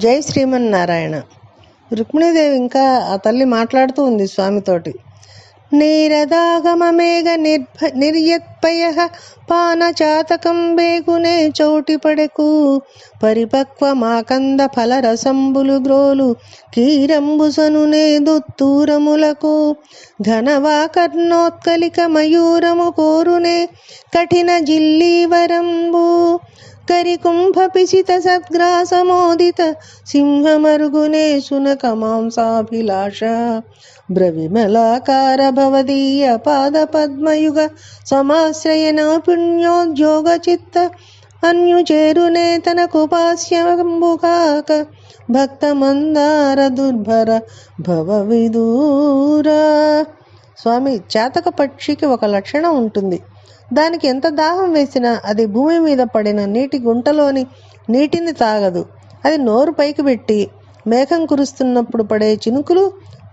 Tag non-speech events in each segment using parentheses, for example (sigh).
జై శ్రీమన్నారాయణ. రుక్మిణీదేవి ఇంకా ఆ తల్లి మాట్లాడుతూ ఉంది స్వామితోటి. నీరదాగమేఘ నిర్భ నిర్యత్పయ పానచాతకం బేగునే చౌటి పడెకు పరిపక్వమాకంద ఫలరసంబులు గ్రోలు కీరంబుసనునే దుత్తూరములకు. ఘనవాకర్ణోత్కలిక మయూరము కోరునే కఠిన జిల్లీవరంబు. కరికుంభపిసిత సద్గ్రాసమోదిత సింహమరుగునే శునక మాంసాభిలాష. బ్రవిమలాకార భవదీయ పాద పద్మయుగ సమాశ్రయన పుణ్యోద్యోగ చిత్త అన్యుచేరునే తనకుపాస్యంబుకాక భక్త మందార దుర్భర భవ విదూరా. స్వామి చేతక పక్షికి ఒక లక్షణం ఉంటుంది. దానికి ఎంత దాహం వేసినా అది భూమి మీద పడిన నీటి గుంటలోని నీటిని తాగదు. అది నోరు పైకి పెట్టి మేఘం కురుస్తున్నప్పుడు పడే చినుకులు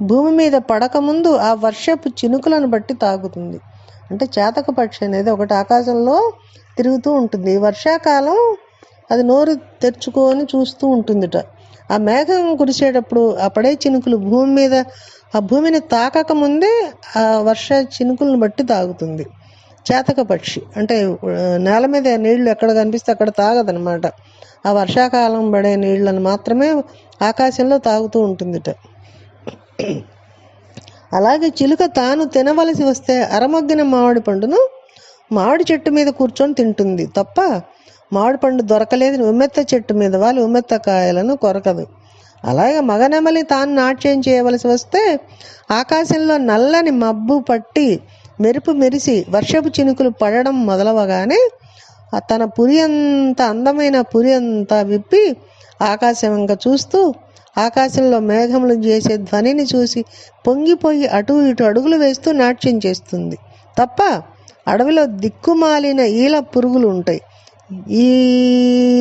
భూమి మీద పడకముందు ఆ వర్షపు చినుకులను బట్టి తాగుతుంది. అంటే చేతక పక్షి అనేది ఒకటి ఆకాశంలో తిరుగుతూ ఉంటుంది. వర్షాకాలం అది నోరు తెరుచుకొని చూస్తూ ఉంటుందిట. ఆ మేఘం కురిసేటప్పుడు ఆ పడే చినుకులు భూమి మీద ఆ భూమిని తాకక ముందే ఆ వర్ష చినుకులను బట్టి తాగుతుంది. చేతక పక్షి అంటే నేల మీద నీళ్ళు ఎక్కడ కనిపిస్తే అక్కడ తాగదనమాట ఆ వర్షాకాలం పడే నీళ్ళను మాత్రమే ఆకాశంలో తాగుతూ ఉంటుందిట. అలాగే చిలుక తాను తినవలసి వస్తే అరమగ్గిన మామిడి పండును మామిడి చెట్టు మీద కూర్చొని తింటుంది తప్ప మామిడి పండు దొరకలేదు ఉమ్మెత్త చెట్టు మీద వాళ్ళు ఉమ్మెత్త కాయలను కొరకదు. అలాగే మగనెమలి తాను నాట్యం చేయవలసి వస్తే ఆకాశంలో నల్లని మబ్బు పట్టి మెరుపు మెరిసి వర్షపు చినుకులు పడడం మొదలవగానే తన పురి అంత అందమైన పురి అంతా విప్పి ఆకాశం వంక చూస్తూ ఆకాశంలో మేఘములు చేసే ధ్వనిని చూసి పొంగిపోయి అటు ఇటు అడుగులు వేస్తూ నాట్యం చేస్తుంది. తప్ప అడవిలో దిక్కుమాలిన ఈల పురుగులు ఉంటాయి. ఈ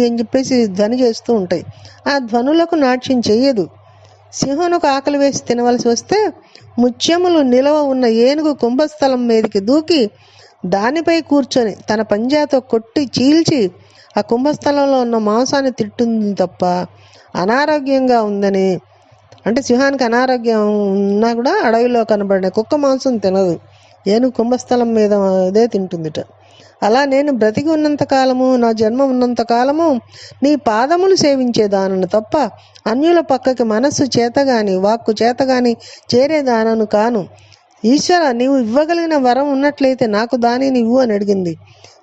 అని చెప్పేసి ధ్వని చేస్తూ ఉంటాయి. ఆ ధ్వనులకు నాట్యం చేయదు. సింహనుకు ఆకలి వేసి తినవలసి వస్తే ముత్యములు నిలవ ఉన్న ఏనుగు కుంభస్థలం మీదకి దూకి దానిపై కూర్చొని తన పంజాతో కొట్టి చీల్చి ఆ కుంభస్థలంలో ఉన్న మాంసాన్ని తిట్టుంది తప్ప అనారోగ్యంగా ఉందని. అంటే సింహానికి అనారోగ్యం ఉన్నా కూడా అడవిలో కనబడిన కుక్క మాంసం తినదు. ఏనుగు కుంభస్థలం మీద అదే తింటుందిట. అలా నేను బ్రతికి ఉన్నంత కాలము నా జన్మ ఉన్నంత కాలము నీ పాదములు సేవించేదానను తప్ప అన్యుల పక్కకి మనస్సు చేతగాని వాక్కు చేతగాని చేరేదానను కాను. ఈశ్వర నీవు ఇవ్వగలిగిన వరం ఉన్నట్లయితే నాకు దాని నీవు అని అడిగింది.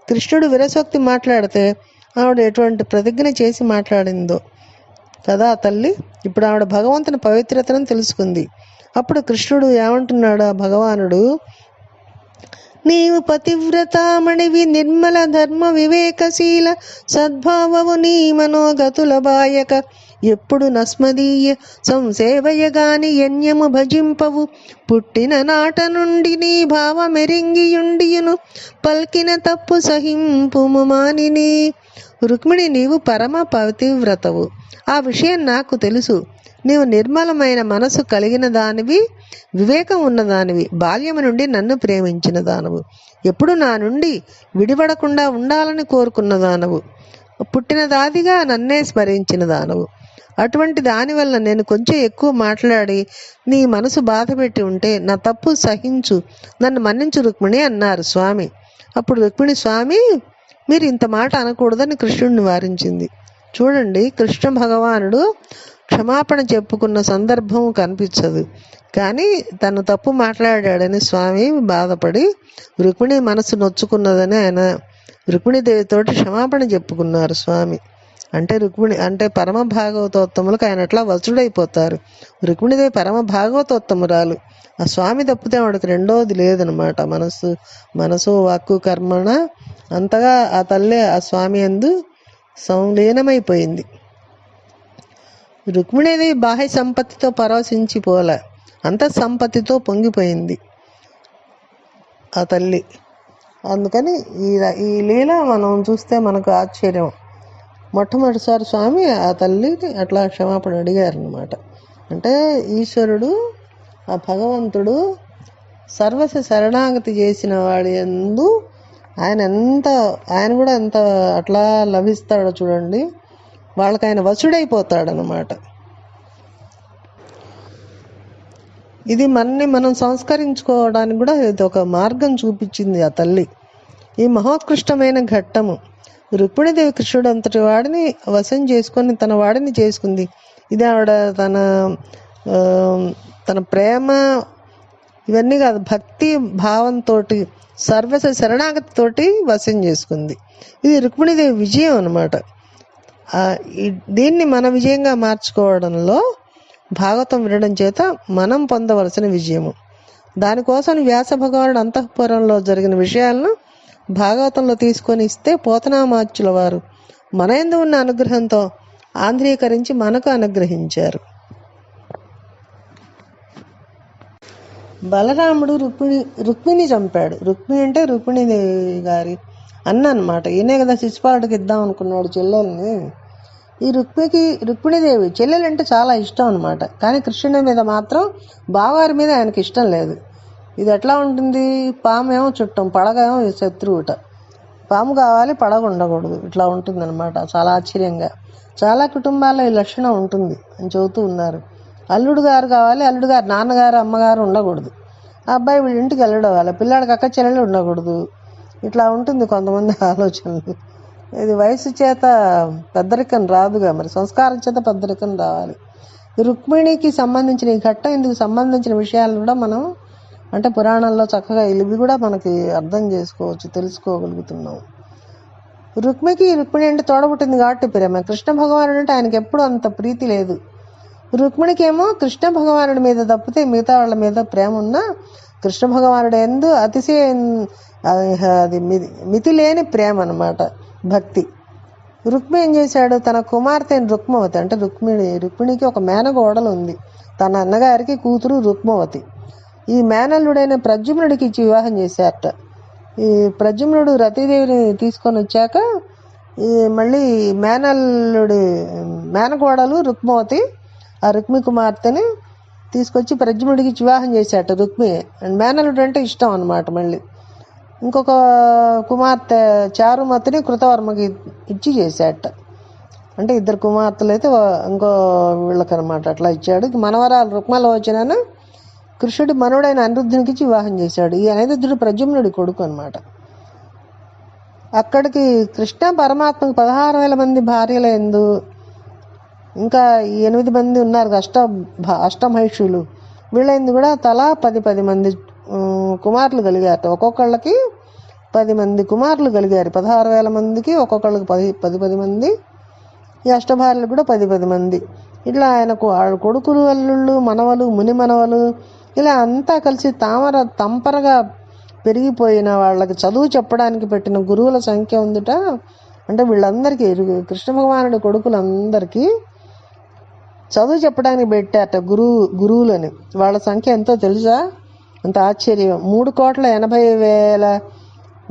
కృష్ణుడు విరసోక్తి మాట్లాడితే ఆవిడ ఎటువంటి ప్రతిజ్ఞ చేసి మాట్లాడిందో. కదా తల్లి ఇప్పుడు ఆవిడ భగవంతుని పవిత్రతను తెలుసుకుంది. అప్పుడు కృష్ణుడు ఏమంటున్నాడు ఆ భగవానుడు? నీవు పతివ్రతామణివి నిర్మల ధర్మ వివేకశీల సద్భావము నీ మనోగతుల బాయక. ఎప్పుడు నస్మదీయ సంసేవయగాని యన్యము భజింపవు. పుట్టిన నాట నుండి నీ భావమెరింగియుండియును పల్కిన తప్పు సహింపుము మానిని. రుక్మిణి నీవు పరమ పతివ్రతవు. ఆ విషయం నాకు తెలుసు. నీవు నిర్మలమైన మనసు కలిగిన దానివి వివేకం ఉన్నదానివి బాల్యము నుండి నన్ను ప్రేమించిన దానవు. ఎప్పుడు నా నుండి విడిపడకుండా ఉండాలని కోరుకున్న దానవు. పుట్టిన దాదిగా నన్నే స్మరించిన దానవు. అటువంటి దానివల్ల నేను కొంచెం ఎక్కువ మాట్లాడి నీ మనసు బాధ పెట్టి ఉంటే నా తప్పు సహించు నన్ను మన్నించు రుక్మిణి అన్నారు స్వామి. అప్పుడు రుక్మిణి స్వామి మీరు ఇంత మాట అనకూడదని కృష్ణుడిని వారించింది. చూడండి కృష్ణ భగవానుడు క్షమాపణ చెప్పుకున్న సందర్భం కనిపించదు. కానీ తను తప్పు మాట్లాడాడని స్వామి బాధపడి రుక్మిణి మనసు నొచ్చుకున్నదని ఆయన రుక్మిణీదేవితోటి క్షమాపణ చెప్పుకున్నారు స్వామి. అంటే రుక్మిణి అంటే పరమ భాగవతోత్తములకు ఆయన ఎట్లా వసుడైపోతారు. రుక్మిణిదేవి పరమ భాగవతోత్తమురాలు ఆ స్వామి తప్పితే వాడికి రెండోది లేదనమాట. మనసు మనసు వాక్కు కర్మణ అంతగా ఆ తల్లి ఆ స్వామి ఎందు సంలీనమైపోయింది. రుక్మిణీదేవి బాహ్య సంపత్తితో పరవశించిపోలే అంత సంపత్తితో పొంగిపోయింది ఆ తల్లి. అందుకని ఈ ఈ లీల మనం చూస్తే మనకు ఆశ్చర్యం. మొట్టమొదటిసారి స్వామి ఆ తల్లిని అట్లా క్షమాపణ అడిగారనమాట అంటే ఈశ్వరుడు ఆ భగవంతుడు సర్వస శరణాగతి చేసిన వాడి ఎందు ఆయన ఎంత ఆయన కూడా ఎంత అట్లా లభిస్తాడో చూడండి. వాళ్ళకి ఆయన వసుడైపోతాడనమాట ఇది మనని మనం సంస్కరించుకోవడానికి కూడా ఇది ఒక మార్గం చూపించింది ఆ తల్లి. ఈ మహోత్కృష్టమైన ఘట్టము. రుక్మిణీదేవి కృష్ణుడు అంతటి వాడిని వశం చేసుకొని తన వాడిని చేసుకుంది. ఇది ఆవిడ తన తన ప్రేమ ఇవన్నీ కాదు భక్తి భావంతో సర్వస శరణాగతితోటి వశం చేసుకుంది. ఇది రుక్మిణీదేవి విజయం అనమాట దీన్ని మన విజయంగా మార్చుకోవడంలో భాగవతం వినడం చేత మనం పొందవలసిన విజయము. దానికోసం వ్యాస భగవానుడు అంతఃపురంలో జరిగిన విషయాలను భాగవతంలో తీసుకొని ఇస్తే పోతనామాచ్యుల వారు మన ఎందు ఉన్న అనుగ్రహంతో ఆంధ్రీకరించి మనకు అనుగ్రహించారు. బలరాముడు రుక్మిణి రుక్మిణి చంపాడు. రుక్మిణి అంటే రుక్మిణి గారి అన్న అనమాట ఈయనే కదా శిశుపాలుడికి ఇద్దాం అనుకున్నాడు చెల్లెల్ని. ఈ రుక్మికి రుక్మిణీదేవి చెల్లెలంటే చాలా ఇష్టం అనమాట కానీ కృష్ణుడి మీద మాత్రం బావారి మీద ఆయనకి ఇష్టం లేదు. ఇది ఎట్లా ఉంటుంది? పాము ఏమో చుట్టం పడగ ఏమో శత్రువుట. పాము కావాలి పడగ ఉండకూడదు. ఇట్లా ఉంటుంది అనమాట చాలా ఆశ్చర్యంగా. చాలా కుటుంబాల్లో ఈ లక్షణం ఉంటుంది అని చెబుతూ ఉన్నారు. అల్లుడు గారు కావాలి అల్లుడు గారు నాన్నగారు అమ్మగారు ఉండకూడదు. ఆ అబ్బాయి వీళ్ళ ఇంటికి అల్లుడు అవ్వాలి పిల్లాడికి అక్క చెల్లెలు ఉండకూడదు. ఇట్లా ఉంటుంది కొంతమంది (laughs) ఆలోచనలు. ఇది వయసు చేత పెద్దరికం రాదుగా మరి సంస్కారం చేత పెద్దరికం రావాలి. రుక్మిణికి సంబంధించిన ఈ ఘట్టం ఇందుకు సంబంధించిన విషయాలు కూడా మనం అంటే పురాణాల్లో చక్కగా ఇవి కూడా మనకి అర్థం చేసుకోవచ్చు తెలుసుకోగలుగుతున్నాం. రుక్మికి రుక్మిణి అంటే తోడబుట్టింది కాబట్టి ప్రేమ. కృష్ణ భగవానుడు అంటే ఆయనకి ఎప్పుడు అంత ప్రీతి లేదు. రుక్మిణికి ఏమో కృష్ణ భగవానుడి మీద తప్పితే మిగతా వాళ్ళ మీద ప్రేమ ఉన్నా కృష్ణ భగవానుడు ఎందు అతిశయ అది మితి మితి లేని ప్రేమ అన్నమాట భక్తి. రుక్మి ఏం చేశాడు? తన కుమార్తెని రుక్మవతి అంటే రుక్మిణి రుక్మిణికి ఒక మేనగోడలు ఉంది తన అన్నగారికి కూతురు రుక్మవతి. ఈ మేనల్లుడైన ప్రద్యుమ్నుడికి ఇచ్చి వివాహం చేశారట. ఈ ప్రద్యుమ్నుడు రతీదేవిని తీసుకొని వచ్చాక ఈ మళ్ళీ మేనల్లుడి మేనగోడలు రుక్మవతి ఆ రుక్మి కుమార్తెని తీసుకొచ్చి ప్రద్యుమ్నుడికి వివాహం చేశాట రుక్మి. అండ్ మేనల్లుడు అంటే ఇష్టం అనమాట మళ్ళీ. ఇంకొక కుమార్తె చారుమతిని కృతవర్మకి ఇచ్చి చేశాట అంటే ఇద్దరు కుమార్తెలు అయితే ఇంకో వీళ్ళకనమాట అట్లా ఇచ్చాడు. మనవరాలు మనవరాలు రుక్మలోచనను కృష్ణుడి మనుడైన అనిరుద్ధునికి వివాహం చేశాడు. ఈ అనిరుద్ధుడు ప్రజుమ్నుడి కొడుకు అనమాట అక్కడికి కృష్ణ పరమాత్మకు పదహారు వేల మంది భార్యల ఎందు ఇంకా ఎనిమిది మంది ఉన్నారు. అష్ట భ- అష్టమహిషులు. వీళ్ళైంది కూడా తలా పది పది మంది కుమారులు కలిగారు ఒక్కొక్కళ్ళకి పది మంది కుమారులు కలిగారు. పదహారు వేల మందికి ఒక్కొక్కళ్ళకి పది పది పది మంది. ఈ అష్టభార్యలు కూడా పది పది మంది. ఇట్లా ఆయనకు వాళ్ళ కొడుకులు అల్లుళ్ళు మనవలు ముని మనవలు ఇలా అంతా కలిసి తామర తంపరగా పెరిగిపోయిన వాళ్ళకి చదువు చెప్పడానికి పెట్టిన గురువుల సంఖ్య ఉందిట. అంటే వీళ్ళందరికీ కృష్ణ భగవానుడి కొడుకులందరికీ చదువు చెప్పడానికి పెట్టారట గురువు గురువులని. వాళ్ళ సంఖ్య ఎంతో తెలుసా? అంత ఆశ్చర్యం మూడు కోట్ల ఎనభై వేల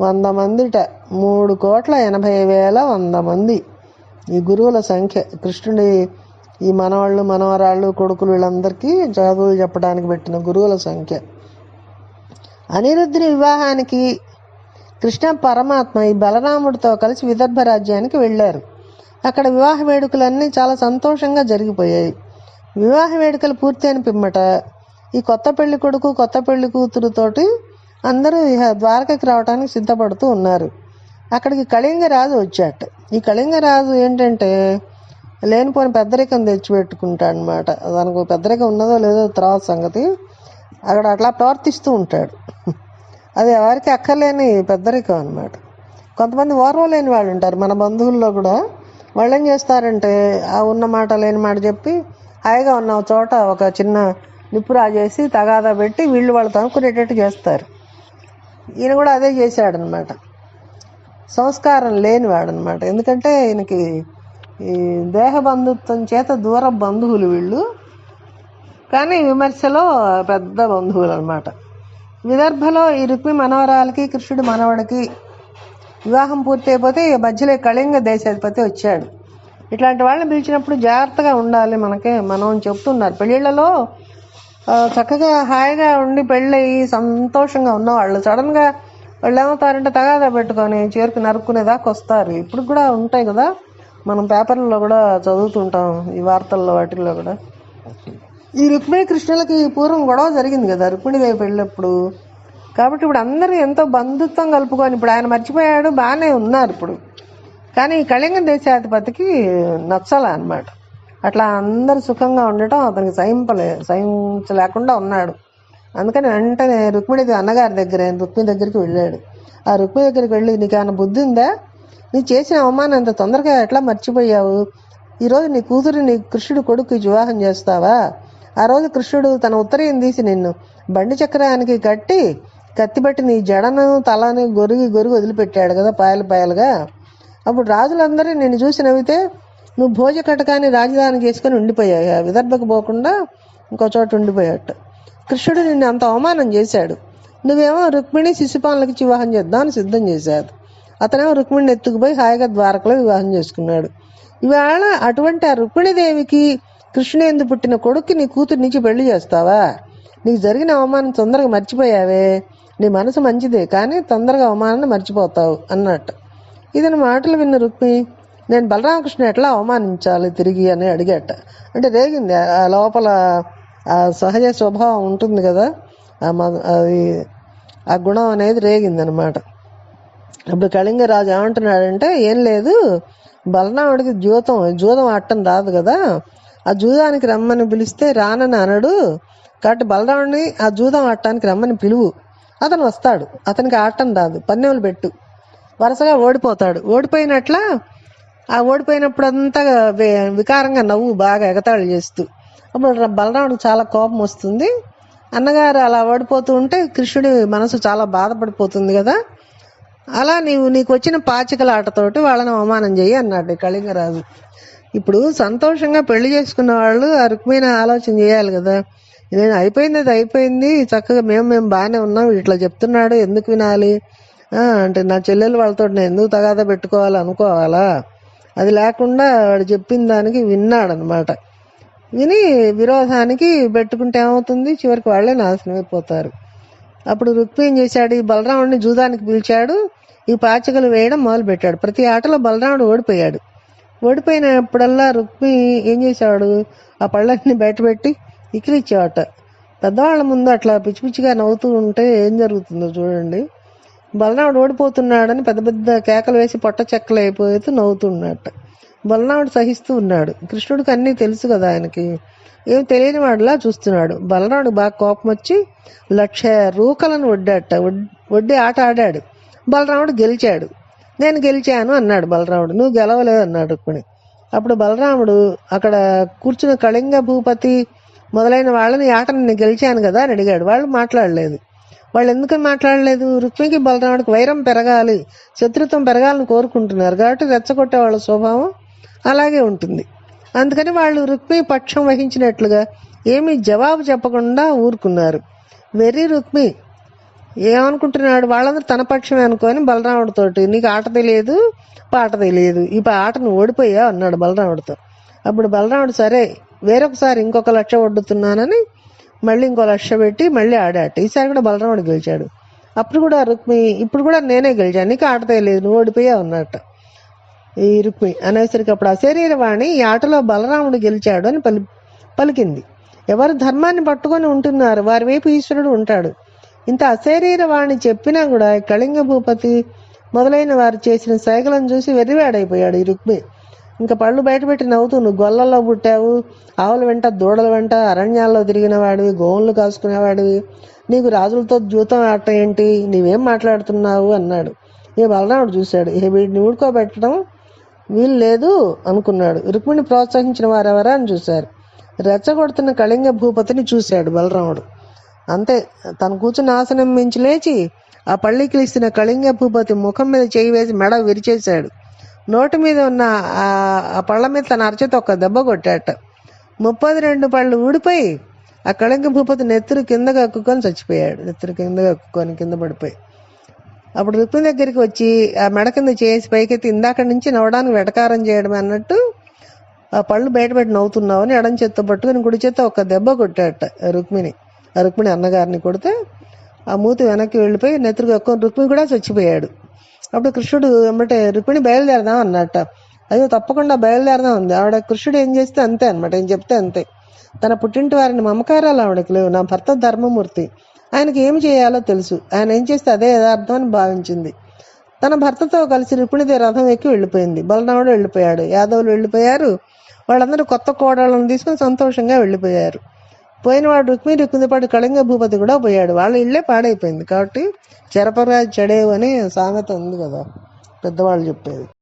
వంద మందిట. మూడు కోట్ల ఎనభై వేల వంద మంది. ఈ గురువుల సంఖ్య. కృష్ణుడి ఈ మనవాళ్ళు మనవరాళ్ళు కొడుకులు వీళ్ళందరికీ చదువులు చెప్పడానికి పెట్టిన గురువుల సంఖ్య. అనిరుద్ధుని వివాహానికి కృష్ణ పరమాత్మ ఈ బలరాముడితో కలిసి విదర్భ రాజ్యానికి వెళ్ళారు. అక్కడ వివాహ వేడుకలన్నీ చాలా సంతోషంగా జరిగిపోయాయి. వివాహ వేడుకలు పూర్తయిన పిమ్మట ఈ కొత్త పెళ్ళి కొడుకు కొత్త పెళ్ళి కూతురుతోటి అందరూ ఇహ ద్వారకకి రావడానికి సిద్ధపడుతూ ఉన్నారు. అక్కడికి కళింగ రాజు వచ్చాట ఈ కళింగ రాజు ఏంటంటే లేనిపోని పెద్దరికం తెచ్చిపెట్టుకుంటాడు అనమాట దానికి పెద్దరికం ఉన్నదో లేదో తర్వాత సంగతి. అక్కడ అట్లా ప్రవర్తిస్తూ ఉంటాడు. అది ఎవరికి అక్కర్లేని పెద్దరికం అనమాట కొంతమంది ఓర్వలేని వాళ్ళు ఉంటారు. మన బంధువుల్లో కూడా వాళ్ళు ఏం చేస్తారంటే ఆ ఉన్న మాట లేని మాట చెప్పి హాయిగా ఉన్న చోట ఒక చిన్న నిప్పు రాజేసి తగాదా పెట్టి వీళ్ళు వాళ్ళు తనుకునేటట్టు చేస్తారు. ఈయన కూడా అదే చేశాడనమాట. సంస్కారం లేనివాడనమాట ఎందుకంటే ఈయనకి ఈ దేహ బంధుత్వం చేత దూర బంధువులు వీళ్ళు. కానీ విమర్శలో పెద్ద బంధువులు అనమాట విదర్భలో ఈ రుక్మి మనవరాలకి కృష్ణుడు మనవడికి వివాహం పూర్తయిపోతే ఈ మధ్యలో కళింగ దేశాధిపతి వచ్చాడు. ఇట్లాంటి వాళ్ళని పిలిచినప్పుడు జాగ్రత్తగా ఉండాలి మనకే మనం చెప్తున్నారు. పెళ్ళిళ్ళలో చక్కగా హాయిగా ఉండి పెళ్ళయి సంతోషంగా ఉన్నవాళ్ళు. సడన్గా వాళ్ళు ఏమవుతారంటే తగాదా పెట్టుకొని చేరుకు నరుక్కునే దాకా వస్తారు. ఇప్పుడు కూడా ఉంటాయి కదా. మనం పేపర్లలో కూడా చదువుతుంటాం ఈ వార్తల్లో వాటిల్లో కూడా. ఈ రుక్మిణి కృష్ణులకి పూర్వం గొడవ జరిగింది కదా రుక్మిణిదేవి పెళ్ళప్పుడు. కాబట్టి ఇప్పుడు అందరూ ఎంతో బంధుత్వం కలుపుకొని ఇప్పుడు ఆయన మర్చిపోయాడు బాగానే ఉన్నారు ఇప్పుడు. కానీ ఈ కళింగ దేశాధిపతికి నచ్చాలన్నమాట అట్లా అందరు సుఖంగా ఉండటం అతనికి సహింపలే సహించలేకుండా ఉన్నాడు. అందుకని వెంటనే రుక్మిణి అన్నగారి దగ్గర రుక్మిణి దగ్గరికి వెళ్ళాడు. ఆ రుక్మిణి దగ్గరికి వెళ్ళి నీకు ఏమైనా బుద్ధి ఉందా? నీ చేసిన అవమానం అంత తొందరగా ఎట్లా మర్చిపోయావు? ఈరోజు నీ కూతురు నీ కృష్ణుడు కొడుకు వివాహం చేస్తావా? ఆ రోజు కృష్ణుడు తన ఉత్తరీయం తీసి నిన్ను బండి చక్రానికి కట్టి కత్తిపెట్టి నీ జడను తలని గొరిగి గొరిగి వదిలిపెట్టాడు కదా పాయలు పాయలుగా. అప్పుడు రాజులందరూ నిన్ను చూసి నవ్వితే నువ్వు భోజ కటకాన్ని రాజధాని చేసుకొని ఉండిపోయావు. విదర్భకు పోకుండా ఇంకో చోట ఉండిపోయాట కృష్ణుడు నిన్ను అంత అవమానం చేశాడు. నువ్వేమో రుక్మిణి శిశుపాలకి వివాహం చేద్దామని సిద్ధం చేశాడు అతనేమో రుక్మిణిని ఎత్తుకుపోయి హాయిగా ద్వారకలో వివాహం చేసుకున్నాడు. ఇవాళ అటువంటి ఆ రుక్మిణిదేవికి కృష్ణుడు పుట్టిన కొడుక్కి నీ కూతురు నుంచి పెళ్ళి చేస్తావా? నీకు జరిగిన అవమానం తొందరగా మర్చిపోయావే. నీ మనసు మంచిదే కానీ తొందరగా అవమానాన్ని మర్చిపోతావు అన్నట్టు. ఇతని మాటలు విన్న రుక్మి నేను బలరామకృష్ణ ఎట్లా అవమానించాలి తిరిగి అని అడిగాట. అంటే రేగింది ఆ లోపల ఆ సహజ స్వభావం ఉంటుంది కదా మ- అది ఆ గుణం అనేది రేగింది అనమాట అప్పుడు కళింగరాజు ఏమంటున్నాడంటే ఏం లేదు బలరాముడికి జూతం జూదం ఆడటం రాదు కదా. ఆ జూదానికి రమ్మని పిలిస్తే రానని అనడు కాబట్టి బలరాముడిని ఆ జూదం ఆడటానికి రమ్మని పిలువు. అతను వస్తాడు అతనికి ఆడటం రాదు పన్నెములు పెట్టు. వరుసగా ఓడిపోతాడు. ఓడిపోయినట్ల ఆ ఓడిపోయినప్పుడు అంతా వికారంగా నవ్వు బాగా ఎగతాళి చేస్తూ. అప్పుడు బలరాముడు చాలా కోపం వస్తుంది. అన్నగారు అలా ఓడిపోతూ ఉంటే కృష్ణుడి మనసు చాలా బాధపడిపోతుంది కదా. అలా నీవు నీకు వచ్చిన పాచికల ఆటతోటి వాళ్ళని అవమానం చేయి అన్నాడు కళింగరాజు. ఇప్పుడు సంతోషంగా పెళ్ళి చేసుకున్న వాళ్ళు ఆ రుక్మైన ఆలోచన చేయాలి కదా. నేను అయిపోయింది అది అయిపోయింది. చక్కగా మేము మేము బాగానే ఉన్నాం. ఇట్లా చెప్తున్నాడు. ఎందుకు వినాలి? అంటే నా చెల్లెలు వాళ్ళతో నేను ఎందుకు తగాదా పెట్టుకోవాలి అనుకోవాలా? అది లేకుండా వాడు చెప్పిన దానికి విన్నాడు అనమాట విని విరోధానికి పెట్టుకుంటే ఏమవుతుంది? చివరికి వాళ్ళే నాశనం అయిపోతారు. అప్పుడు రుక్మి ఏం చేశాడు? ఈ బలరాముడిని జూదానికి పిలిచాడు. ఈ పాచికలు వేయడం మొదలు పెట్టాడు ప్రతి ఆటలో బలరాముడు ఓడిపోయాడు. ఓడిపోయినప్పుడల్లా రుక్మి ఏం చేశాడు ఆ పళ్ళని బయటపెట్టి ఇకిలిచ్చేవాట పెద్దవాళ్ళ ముందు అట్లా పిచ్చి పిచ్చిగా నవ్వుతూ ఉంటే ఏం జరుగుతుందో చూడండి. బలరాముడు ఓడిపోతున్నాడని పెద్ద పెద్ద కేకలు వేసి పొట్ట చెక్కలు అయిపోతూ నవ్వుతున్నట్ట. బలరాముడు సహిస్తూ ఉన్నాడు. కృష్ణుడికి అన్నీ తెలుసు కదా ఆయనకి. ఏం తెలియని వాడిలా చూస్తున్నాడు. బలరాముడు బాగా కోపం వచ్చి లక్ష రూకలను వడ్డాట. వడ్డి ఆట ఆడాడు. బలరాముడు గెలిచాడు. నేను గెలిచాను అన్నాడు బలరాముడు. నువ్వు గెలవలేదు అన్నాడు రుక్మిణి. అప్పుడు బలరాముడు అక్కడ కూర్చున్న కళింగ భూపతి మొదలైన వాళ్ళని ఆటను నేను గెలిచాను కదా అని అడిగాడు. వాళ్ళు మాట్లాడలేదు. వాళ్ళు ఎందుకు మాట్లాడలేదు? రుక్మికి బలరాముడికి వైరం పెరగాలి శత్రుత్వం పెరగాలని కోరుకుంటున్నారు కాబట్టి రెచ్చగొట్టే వాళ్ళ స్వభావం అలాగే ఉంటుంది. అందుకని వాళ్ళు రుక్మి పక్షం వహించినట్లుగా ఏమీ జవాబు చెప్పకుండా ఊరుకున్నారు. వెర్రి రుక్మి ఏమనుకుంటున్నాడు? వాళ్ళందరూ తన పక్షమే అనుకొని బలరాముడితోటి నీకు ఆట తెలియదు పాట తెలియదు ఈ ఆటను ఓడిపోయా అన్నాడు బలరాముడితో. అప్పుడు బలరాముడు సరే వేరొకసారి ఇంకొక లక్ష వడ్డుతున్నానని మళ్ళీ ఇంకో లక్ష పెట్టి మళ్ళీ ఆడాట. ఈసారి కూడా బలరాముడు గెలిచాడు. అప్పుడు కూడా రుక్మి ఇప్పుడు కూడా నేనే గెలిచాను. నీకు ఆట తెలియదు నువ్వు ఓడిపోయా అన్నట్ట. ఈ రుక్మి అనేసరికి అప్పుడు అశరీరవాణి ఈ ఆటలో బలరాముడు గెలిచాడు అని పలి పలికింది. ఎవరు ధర్మాన్ని పట్టుకొని ఉంటున్నారు? వారి వైపు ఈశ్వరుడు ఉంటాడు. ఇంత అశరీరవాణి చెప్పినా కూడా కళింగ భూపతి మొదలైన వారు చేసిన సైగలను చూసి వెర్రివాడైపోయాడు ఈ రుక్మి. ఇంకా పళ్ళు బయటపెట్టి నవ్వుతూ నువ్వు గొల్లల్లో పుట్టావు ఆవుల వెంట దూడల వెంట అరణ్యాల్లో తిరిగిన వాడివి గోవులు కాసుకునేవాడివి నీకు రాజులతో జూతం ఆట ఏంటి నీవేం మాట్లాడుతున్నావు? అన్నాడు. ఏ బలరాముడు చూశాడు. ఏ వీడిని ఊడుకోబెట్టడం వీలు లేదు అనుకున్నాడు. రుక్మిణి ప్రోత్సహించిన వారెవరా? అని చూశారు. రెచ్చగొడుతున్న కళింగ భూపతిని చూశాడు బలరాముడు. అంతే తను కూర్చున్న ఆసనం మించి లేచి ఆ పళ్ళికిలిస్తున్న కళింగ భూపతి ముఖం మీద చేయి వేసి మెడ విరిచేశాడు. నోటి మీద ఉన్న ఆ పళ్ళ మీద తన అరచేత ఒక దెబ్బ కొట్టాట. ముప్పది రెండు పళ్ళు ఊడిపోయి ఆ కళింగ భూపతి నెత్తురు కిందగా అక్కుకొని చచ్చిపోయాడు. నెత్తురు కిందగా అక్కుకొని కింద పడిపోయి. అప్పుడు రుక్మిణి దగ్గరికి వచ్చి ఆ మెడ కింద చేసి పైకెత్తి ఇందాక నుంచి నవ్వడానికి వెటకారం చేయడం అన్నట్టు ఆ పళ్ళు బయటపెట్టి నవ్వుతున్నావు అని ఎడం చేత్తో పట్టుకుని కుడి చేత్తో ఒక దెబ్బ కొట్టాట రుక్మిణి. ఆ రుక్మిణి అన్నగారిని కొడితే ఆ మూతి వెనక్కి వెళ్ళిపోయి నెత్తురు కక్కుని రుక్మిణి కూడా చచ్చిపోయాడు. అప్పుడు కృష్ణుడు ఏమంటే రుక్మిణి బయలుదేరదాం? అన్నట్ట. అయ్యో తప్పకుండా బయలుదేరదాం? ఉంది ఆవిడ కృష్ణుడు ఏం చేస్తే అంతే అనమాట ఏం చెప్తే అంతే. తన పుట్టింటి వారిని మమకారాలు ఆవిడకి లేవు. నా భర్త ధర్మమూర్తి. ఆయనకి ఏమి చేయాలో తెలుసు. ఆయన ఏం చేస్తే అదే యథార్థం అని భావించింది. తన భర్తతో కలిసి రుక్మిణిదే రథం ఎక్కి వెళ్ళిపోయింది. బలనాడు వెళ్ళిపోయాడు. యాదవులు వెళ్ళిపోయారు. వాళ్ళందరూ కొత్త కోడళ్ళను తీసుకుని సంతోషంగా వెళ్ళిపోయారు. పోయినవాడు రుక్మి రుక్మిదిపాటి కళింగ భూపతి కూడా పోయాడు. వాళ్ళ ఇళ్ళే పాడైపోయింది కాబట్టి చెరపరాజు చెడేవు అని సామెత ఉంది కదా పెద్దవాళ్ళు చెప్పేది.